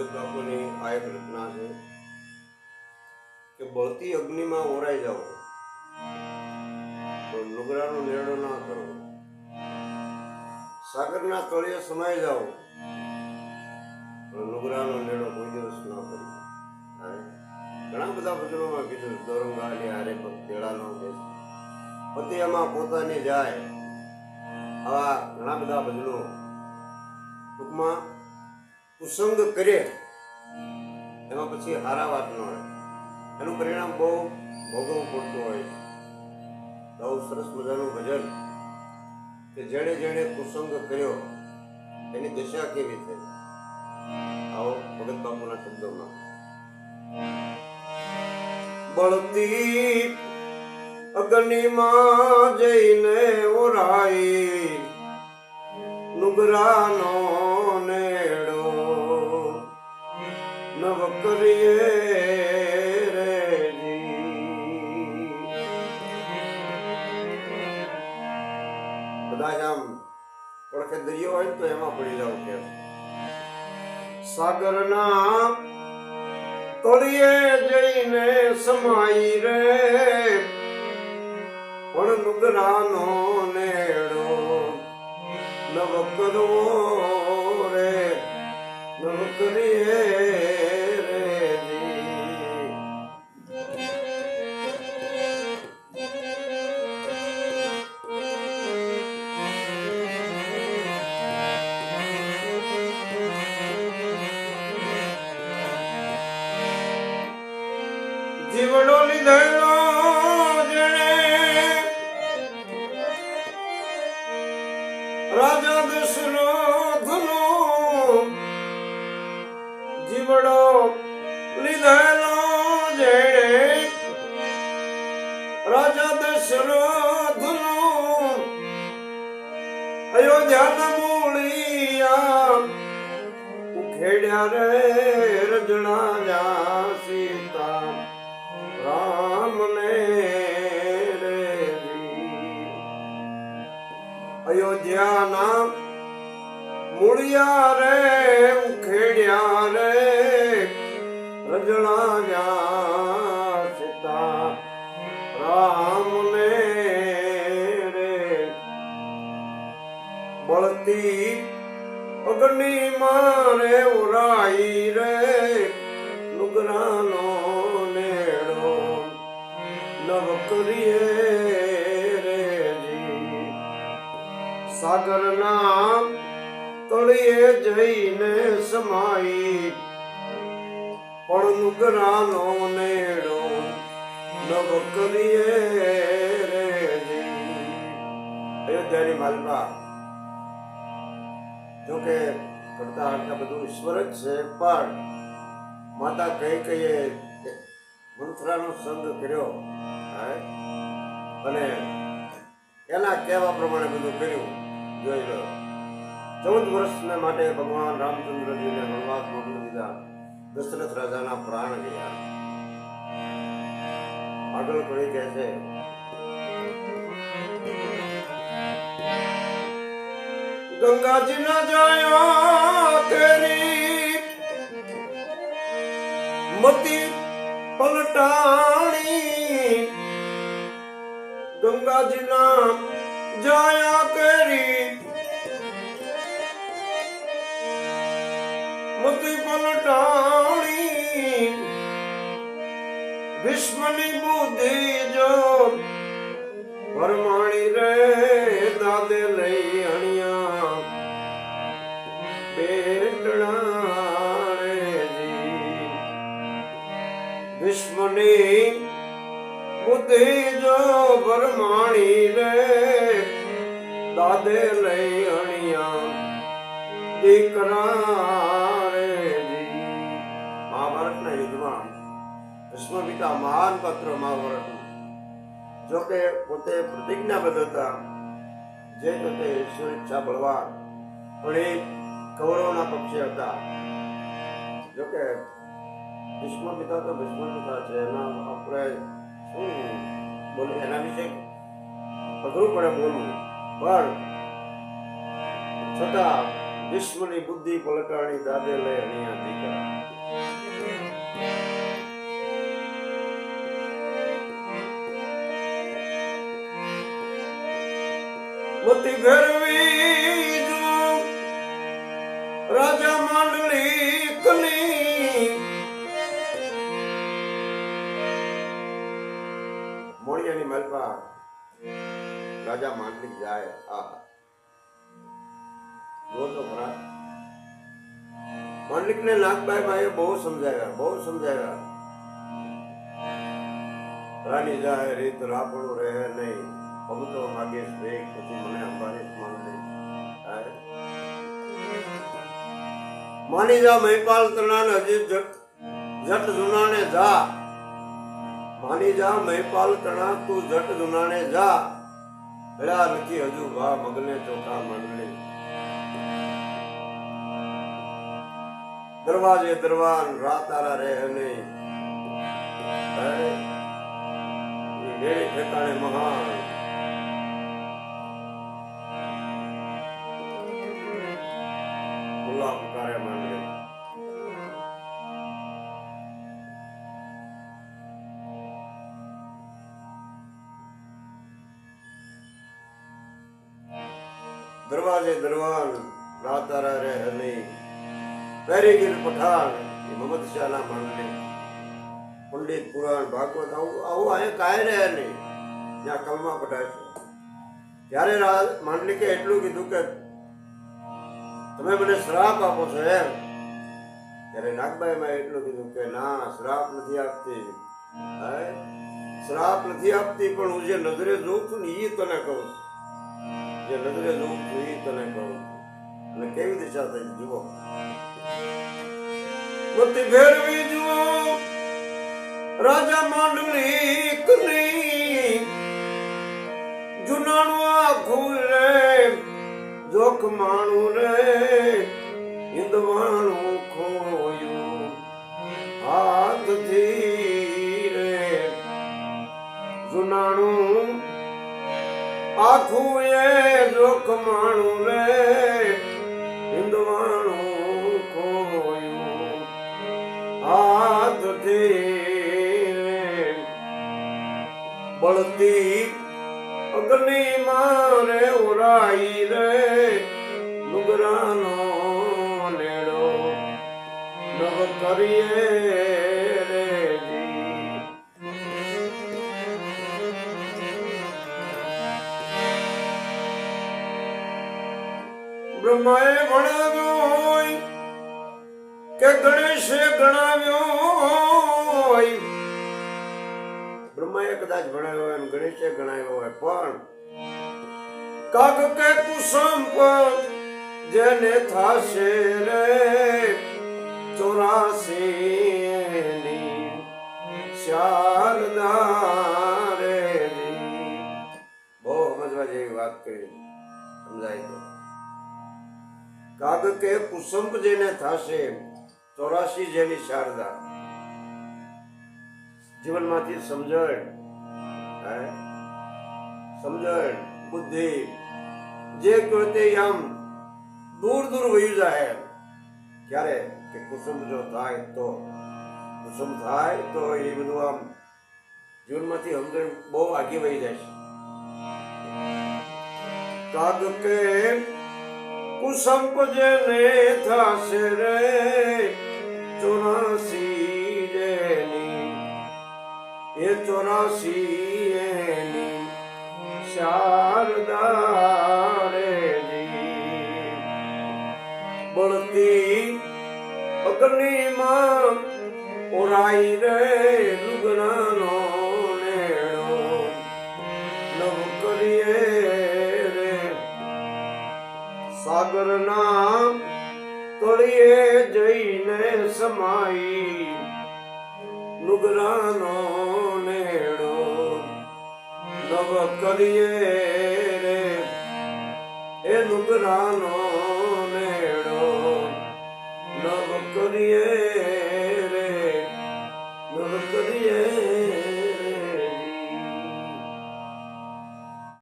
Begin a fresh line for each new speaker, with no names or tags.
ભગત બાપુની આ એક રચના છે કે બળતી અગ્નિમાં ઓરાઈ જાઓ. તો નુગરાનો નિર્ણય ના કરો. સાગરના તળિયે સમાઈ જાઓ. તો નેડો કોઈ દિવસ ના કરી ઘણા બધા ભજનોમાં કીધું દોરંગાની હારે તેડાનો દેશ પતિ એમાં પોતાની જાય. આવા ઘણા બધા ભજનો ટૂંકમાં કુસંગ કરે એમાં પછી હારા વાત ન હોય. એનું પરિણામ બહુ ભોગવવું પડતું હોય બહુ સરસ મજાનું ભજન કે જેણે જેણે કુસંગ કર્યો, એની દશા કેવી થઈ? આવો ભગત બાપુના શબ્દોમાં. બળતી અગ્નિમાં જઈને ઓરાઈ નુગરાનો દરિયો હોય એમાં પડી જાવ કે સાગરના તળિયે જઈને સમાઈ રે. પણ નુગરાનો નેડો નવ કરવો રે. નવ કરીએ જીવડો લીધેલો જેણે રાજા દશરથનો જીવડો લીધેલો જેણે રાજા દશરથનો અયોધ્યાના મૂળિયા ઉખેડ્યા રે. અયોધ્યાના મૂળિયા રે ઉખેડ્યા રે રજણા જા સીતા. રામને રે બળતી અગ્નિ મારે સાગરના તળિયે જઈને સમાઈ. પણ નુગરાનો નેડો નવ કરીએ અયોધ્યાની માલમાં જોકે કરતા આટલા બધું ઈશ્વર જ છે, પણ માતા કઈ કઈએ મંત્રાનો સંગ કર્યો? અને એના કહેવા પ્રમાણે બધું કર્યું. જોઈ લો ચૌદ વર્ષને માટે ભગવાન રામચંદ્રજીને વનવાસ મોકલી દીધા દશરથ રાજાના પ્રાણ ગયા. આગળ કડી કહે છે? ગંગાજી ના જાયો તેરી મતી પલટાણી. ગંગાજી ના જાયા કરી. મતી પલટાણી ભીષ્મની બુદ્ધિ જો પરમાણી રે, દાદે લઈ અણિયા. બેટણા રે વિશ્વની બુદ્ધિ જો પરમાણી રે દાદે લઈ અણિયા, દીકરા મહાભારતના યુદ્ધમાં ભીષ્મ પિતા મહાન પાત્ર મહાભારતનું, જોકે પોતે પ્રતિજ્ઞાબદ્ધ હતા જે પોતે ઈચ્છા બળવાન પણ એ કૌરવના પક્ષે હતા. જોકે ભીષ્મ પિતા તો ભીષ્મ પિતા છે, એના આપણે શું બોલું, એના વિશે અઘરું પડે બોલવું. પણ છતાં વિશ્વની બુદ્ધિ પલટાણી દાદે લઈ અહીંયા દીકરા. મતી ઘરવી રાજા માંડલી મલપા રાજા માંડલિક જાય. આ જો તો ખરા માંડલિકને નાગબાઈ બાઈએ બહુ સમજાવ્યા બહુ સમજાવ્યા. રાની જાય, રીત રાપડું રહે નહીં. ભમતો માગીશ વેગ પછી મને અંબારીશ માંડલિક. માની જા, મહિપાલ તણાને હજી જટ જુનાને જા. માની જા, મહેપાલ તણા, તું જટ જુનાને જા. ભેળા નથી હજુ વા મગને ચોખા મંડળી દરવાજે દરવાન, રાત આરા રહે નહીં ઠેકાણે મહાન. ગુલાબ કાર્ય મંડળી દરવાજે દરવાન રાતારા રે હની પેરીગીર પઠાણ એ મમદ શાહના માંડલી પંડિત પુરાણ ભાગવત આવું આવું અહીંયા કાંઈ રહે નહીં. જ્યાં કલમા પઢાય છે ત્યારે માંડલિકે એટલું કીધું કે તમે મને શ્રાપ આપો છો એમ. ત્યારે નાગબાઈમાં એટલું કીધું કે ના, શ્રાપ નથી આપતી? શ્રાપ નથી આપતી, પણ હું જે નજરે જોઉં છું ને એ તને કહું છું. જે નજરે જોઉં છું તને કહું અને કેવી દિશા થઈ જુઓ. મતિ ફેરવી જુઓ, રાજા માંડલી કની જુનાણું આખું રે જોખ એ માણું રે હિંદવાણું ખોયું હાથથી બળતી અગ્નિ મારે ઉરાઈ રે નુગરાનો બ્રહ્માએ ભણાવ્યો હોય કે ગણેશે ગણાવ્યો હોય? બ્રહ્માએ કદાચ ભણાવ્યો હોય ગણેશે ગણાવ્યો હોય, પણ કાક કે કુસંપ જેને થાશે રે ચોરાસી શારદા કાગ કે કુસંપ જેને થાશે ચોરાશી જેની શારદા. જીવનમાંથી સમજણ? સમજણ, બુદ્ધિ, જે કહો તે આમ દૂર દૂર વહી જાય ક્યારે? કે કુસુમ જો થાય તો. કુસુમ થાય તો એ બધું આમ જીવનમાંથી સમજણ બહુ આગી વહી જાય છે. કાગ કે કુસંપ જેને થશે રે ચોરાસી જેની એ ચોરાસી એની શારદા. બળતી અગ્નિમાં ઓરાઈ રે લુગડાનો સાગરના તળીએ જઈને સમાઈ. નુગરાનો નેડો નવ કરીએ રે. એ નુગરાનો નેડો નવ કરીએ